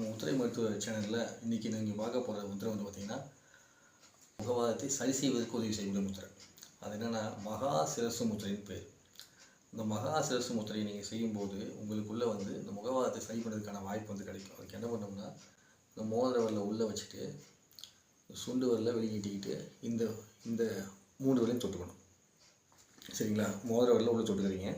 நம்ம முத்திரை மருத்துவ சேனலில் இன்றைக்கி நீங்கள் பார்க்க போகிற முத்திரை வந்து பார்த்திங்கன்னா முகவாதத்தை சரி செய்வதற்கு உதவி செய்யக்கூடிய முத்திரை. அது என்னென்னா மகா சிரசு முத்திரைன்னு பேர். இந்த மகா சிரசு முத்திரையை நீங்கள் செய்யும்போது உங்களுக்குள்ளே வந்து இந்த முகவாதத்தை சரி பண்ணுறதுக்கான வாய்ப்பு வந்து கிடைக்கும். அதுக்கு என்ன பண்ணோம்னா இந்த மோதிர வரல உள்ளே வச்சுட்டு சுண்டு வரல வெளியிட்டிக்கிட்டு இந்த இந்த மூணு வரலையும் தொட்டுக்கணும். சரிங்களா? மோதிர வரல உள்ளே தொட்டுக்கிறீங்க.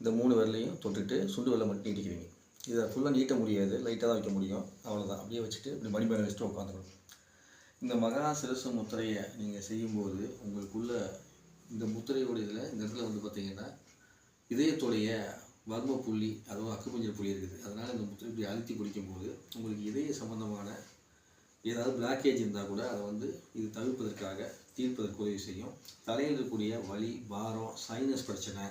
இந்த மூணு வரலையும் தொட்டுட்டு சுண்டு வரல மட்டும் நீட்டிக்கிறீங்க. இதை ஃபுல்லாக நீட்ட முடியாது. லைட்டாக தான் வைக்க முடியும். அவ்வளோதான் அப்படியே வச்சுட்டு இப்படி மணி மேலே வச்சுட்டு உட்காந்துக்கணும். இந்த மகா சிரசு முத்திரையை நீங்கள் செய்யும்போது உங்களுக்குள்ள இந்த முத்திரையோட இதில் இந்த இடத்துல வந்து பார்த்தீங்கன்னா இதயத்துடைய வர்ம புள்ளி அதுவும் அக்குப்பஞ்சர் புள்ளி இருக்குது. அதனால் இந்த முத்திரை இப்படி அழுத்தி பிடிக்கும்போது உங்களுக்கு இதய சம்மந்தமான ஏதாவது பிளாக்கேஜ் இருந்தால் கூட அதை வந்து இது தவிர்ப்பதற்காக தீர்ப்பதற்கு உதவி செய்யும். தலையில் இருக்கக்கூடிய வலி பாரம் சைனஸ் பிரச்சனை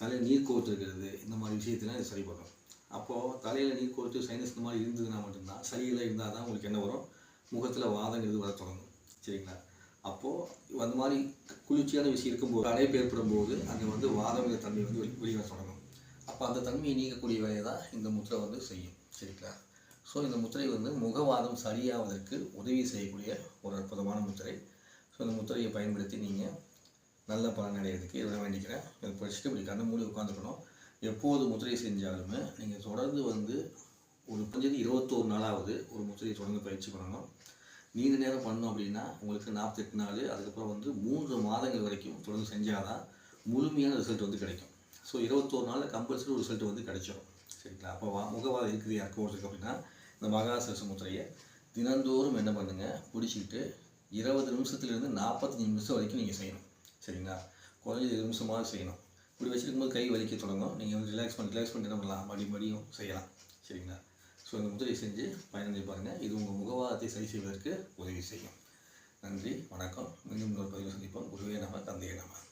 தலையில் நீர் கோர்த்து இருக்கிறது இந்த மாதிரி விஷயத்தெல்லாம் இது சரி பண்ணும் அப்போது தலையில் நீர் கோர்த்து சைனஸ் இந்த மாதிரி இருந்ததுன்னா மட்டும்தான் சளியெல்லாம் இருந்தால் தான் உங்களுக்கு என்ன வரும்? முகத்தில் வாதங்கிறது வர தொடங்கும். சரிங்களா? அப்போது அந்த மாதிரி குளிர்ச்சியான விஷயம் இருக்கும்போது அடைப்பு ஏற்படும் போது அங்கே வந்து வாதங்கிற தன்மை வந்து வெளி வர தொடங்கும். அப்போ அந்த தன்மையை நீக்கக்கூடிய வேலையை தான் இந்த முத்திரை வந்து செய்யும். சரிங்களா? ஸோ இந்த முத்திரை வந்து முகவாதம் சரியாவதற்கு உதவி செய்யக்கூடிய ஒரு அற்புதமான முத்திரை. ஸோ இந்த முத்திரையை பயன்படுத்தி நீங்கள் நல்ல பலன் அடையிறதுக்கு இதெல்லாம் வேண்டிக்கிறேன். இதை படிச்சுட்டு இப்படி கண்ணு மூடி உட்காந்துக்கணும் எப்போது முத்திரை செஞ்சாலுமே நீங்கள் தொடர்ந்து வந்து ஒரு பஞ்சது இருபத்தோரு நாளாவது ஒரு முத்திரையை தொடர்ந்து பயிற்சி பண்ணணும். நீண்ட நேரம் பண்ணோம் அப்படின்னா உங்களுக்கு நாற்பத்தெட்டு நாள் அதுக்கப்புறம் வந்து மூன்று மாதங்கள் வரைக்கும் தொடர்ந்து செஞ்சால் தான் முழுமையான ரிசல்ட் வந்து கிடைக்கும். ஸோ இருபத்தோரு நாளில் கம்பல்சரி ஒரு ரிசல்ட் வந்து கிடைச்சிடும் சரிங்களா? அப்போ வா முகவாதம் இருக்குது யாருக்கு ஒருத்தருக்கு அப்படின்னா இந்த மகாசரச முத்திரையை தினந்தோறும் என்ன பண்ணுங்கள் பிடிச்சிக்கிட்டு இருபது நிமிஷத்துலேருந்து நாற்பத்தஞ்சு நிமிஷம் வரைக்கும் நீங்கள் செய்யணும். சரிங்களா? குறைஞ்சது நிமிஷமாக செய்யணும். இப்படி வச்சுருக்கும்போது கை வலிக்க தொடங்கும். நீங்கள் வந்து ரிலாக்ஸ் பண்ணி ரிலாக்ஸ் பண்ணி என்ன பண்ணலாம் மறுபடியும் செய்யலாம். சரிங்களா? ஸோ இந்த முதிரை செஞ்சு பயனடை பாருங்கள் இது உங்கள் முகவாதத்தை சரி செய்வதற்கு உதவி செய்யும். நன்றி வணக்கம். மீண்டும் இன்னொரு பதிவு சந்திப்போம். குருவே நம தந்தையே நம.